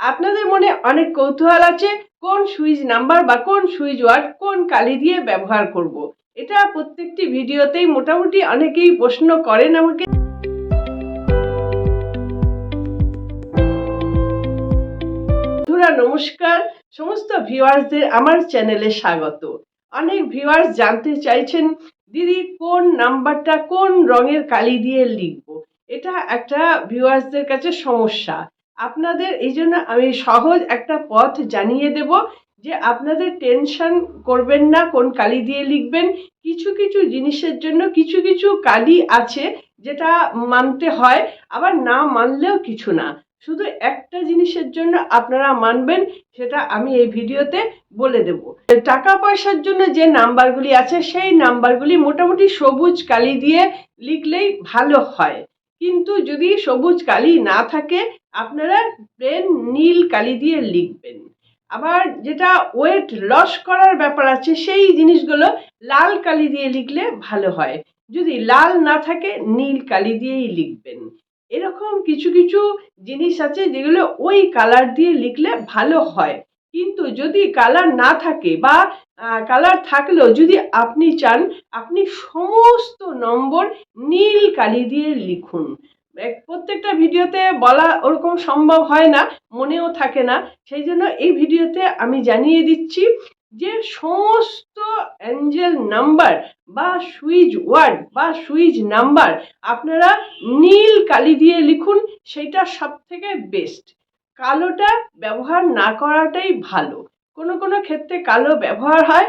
আপনাদের মনে অনেক কৌতূহল আছে কোন সুইচ নাম্বার বা কোন সুইচ ওয়ার্ড কোন কালি দিয়ে ব্যবহার করব। এটা প্রত্যেকটি ভিডিওতেই মোটামুটি অনেকেই প্রশ্ন করেন আমাকে। নমস্কার। সমস্ত ভিউয়ার্সদের আমার চ্যানেলে স্বাগত। অনেক ভিউয়ার্স জানতে চাইছেন, দিদি, কোন নাম্বারটা কোন রঙের কালি দিয়ে লিখব? এটা একটা ভিউয়ার্সদের কাছে সমস্যা। আপনাদের এই জন্য আমি সহজ একটা পথ জানিয়ে দেব যে আপনাদের টেনশন করবেন না, কোন কালি দিয়ে লিখবেন। কিছু কিছু জিনিসের জন্য কিছু কিছু কালি আছে যেটা মানতে হয়, আবার না মানলেও কিছু না। শুধু একটা জিনিসের জন্য আপনারা মানবেন, সেটা আমি এই ভিডিওতে বলে দেব। টাকা পয়সার জন্য যে নাম্বারগুলি আছে, সেই নাম্বারগুলি মোটামুটি সবুজ কালি দিয়ে লিখলেই ভালো হয়। কিন্তু যদি সবুজ কালি না থাকে আপনারা প্লেন নীল কালি দিয়ে লিখবেন। আবার যেটা ওয়েট লস করার ব্যাপার আছে, সেই জিনিসগুলো লাল কালি দিয়ে লিখলে ভালো হয়। যদি লাল না থাকে, নীল কালি দিয়েই লিখবেন। এরকম কিছু কিছু জিনিস আছে যেগুলো ওই কালার দিয়ে লিখলে ভালো হয়। কিন্তু যদি কালার না থাকে বা কালার থাকলেও যদি আপনি চান, আপনি সমস্ত নম্বর নীল কালি দিয়ে লিখুন। প্রত্যেকটা ভিডিওতে বলা ওরকম সম্ভব হয় না, মনেও থাকে না। সেই জন্য এই ভিডিওতে আমি জানিয়ে দিচ্ছি যে সমস্ত অ্যাঞ্জেল নাম্বার বা সুইচ ওয়ার্ড বা সুইচ নাম্বার আপনারা নীল কালি দিয়ে লিখুন, সেটা সব থেকে বেস্ট। কালোটা ব্যবহার না করাটাই ভালো। কোনো কোনো ক্ষেত্রে কালো ব্যবহার হয়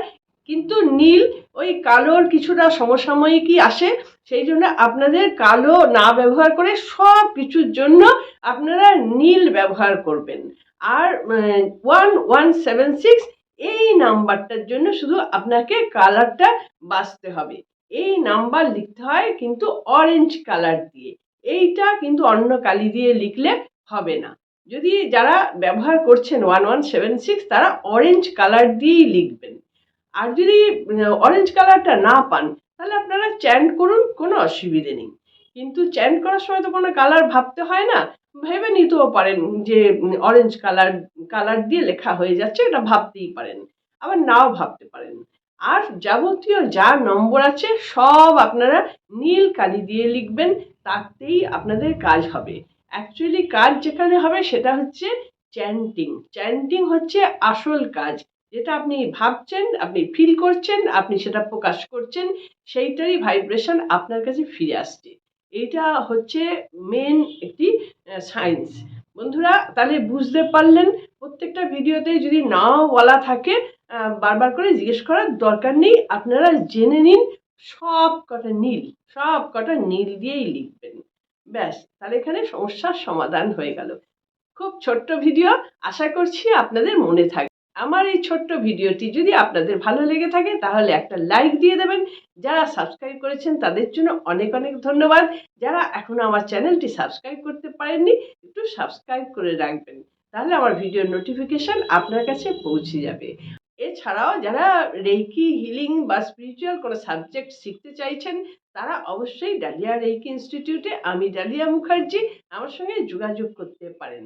কিন্তু নীল, ওই কালোর কিছুটা সমসাময়িকই আসে, সেই জন্য আপনাদের কালো না ব্যবহার করে সব কিছুর জন্য আপনারা নীল ব্যবহার করবেন। আর ওয়ান ওয়ান সেভেন সিক্স এই নাম্বারটার জন্য শুধু আপনাকে কালারটা বাছতে হবে। এই নাম্বার লিখতে হয় কিন্তু অরেঞ্জ কালার দিয়ে। এইটা কিন্তু অন্য কালি দিয়ে লিখলে হবে না। যদি যারা ব্যবহার করছেন ওয়ান ওয়ান সেভেন সিক্স তারা অরেঞ্জ কালার দিয়েই লিখবেন। আর যদি অরেঞ্জ কালারটা না পান, তাহলে আপনারা চ্যান্ট করুন, কোনো অসুবিধে নেই। কিন্তু চ্যান্ট করার সময় তো কোনো কালার ভাবতে হয় না। ভেবে নিতেও পারেন যে অরেঞ্জ কালার কালার দিয়ে লেখা হয়ে যাচ্ছে, এটা ভাবতেই পারেন। আবার নাও ভাবতে পারেন। আর যাবতীয় যা নম্বর আছে, সব আপনারা নীল কালি দিয়ে লিখবেন, তাতেই আপনাদের কাজ হবে। অ্যাকচুয়ালি কাজ যেখানে হবে, সেটা হচ্ছে চ্যান্টিং চ্যান্টিং হচ্ছে আসল কাজ। যেটা আপনি ভাবছেন, আপনি ফিল করছেন, আপনি সেটা প্রকাশ করছেন, সেইটারই ভাইব্রেশন আপনার কাছে ফিরে আসছে। এইটা হচ্ছে মেন একটি সায়েন্স বন্ধুরা, তাহলে বুঝতে পারলেন, প্রত্যেকটা ভিডিওতে যদি নাও বলা থাকে বারবার করে জিজ্ঞেস করার দরকার নেই। আপনারা জেনে নিন, সব কটা নীল, সব কটা নীল দিয়েই লিখবেন। ব্যাস, তাহলে এখানে সমস্যার সমাধান হয়ে গেল। খুব ছোট্ট ভিডিও, আশা করছি আপনাদের মনে থাকবে। আমার এই ছোট্ট ভিডিওটি যদি আপনাদের ভালো লেগে থাকে, তাহলে একটা লাইক দিয়ে দেবেন। যারা সাবস্ক্রাইব করেছেন, তাদের জন্য অনেক অনেক ধন্যবাদ। যারা এখনও আমার চ্যানেলটি সাবস্ক্রাইব করতে পারেননি, একটু সাবস্ক্রাইব করে রাখবেন। তাহলে আমার ভিডিওর নোটিফিকেশন আপনার কাছে পৌঁছে যাবে। এছাড়াও যারা রেকি হিলিং বা স্পিরিচুয়াল কোনো সাবজেক্ট শিখতে চাইছেন, তারা অবশ্যই ডালিয়া রেইকি ইনস্টিটিউটে আমি ডালিয়া মুখার্জি আমার সঙ্গে যোগাযোগ করতে পারেন।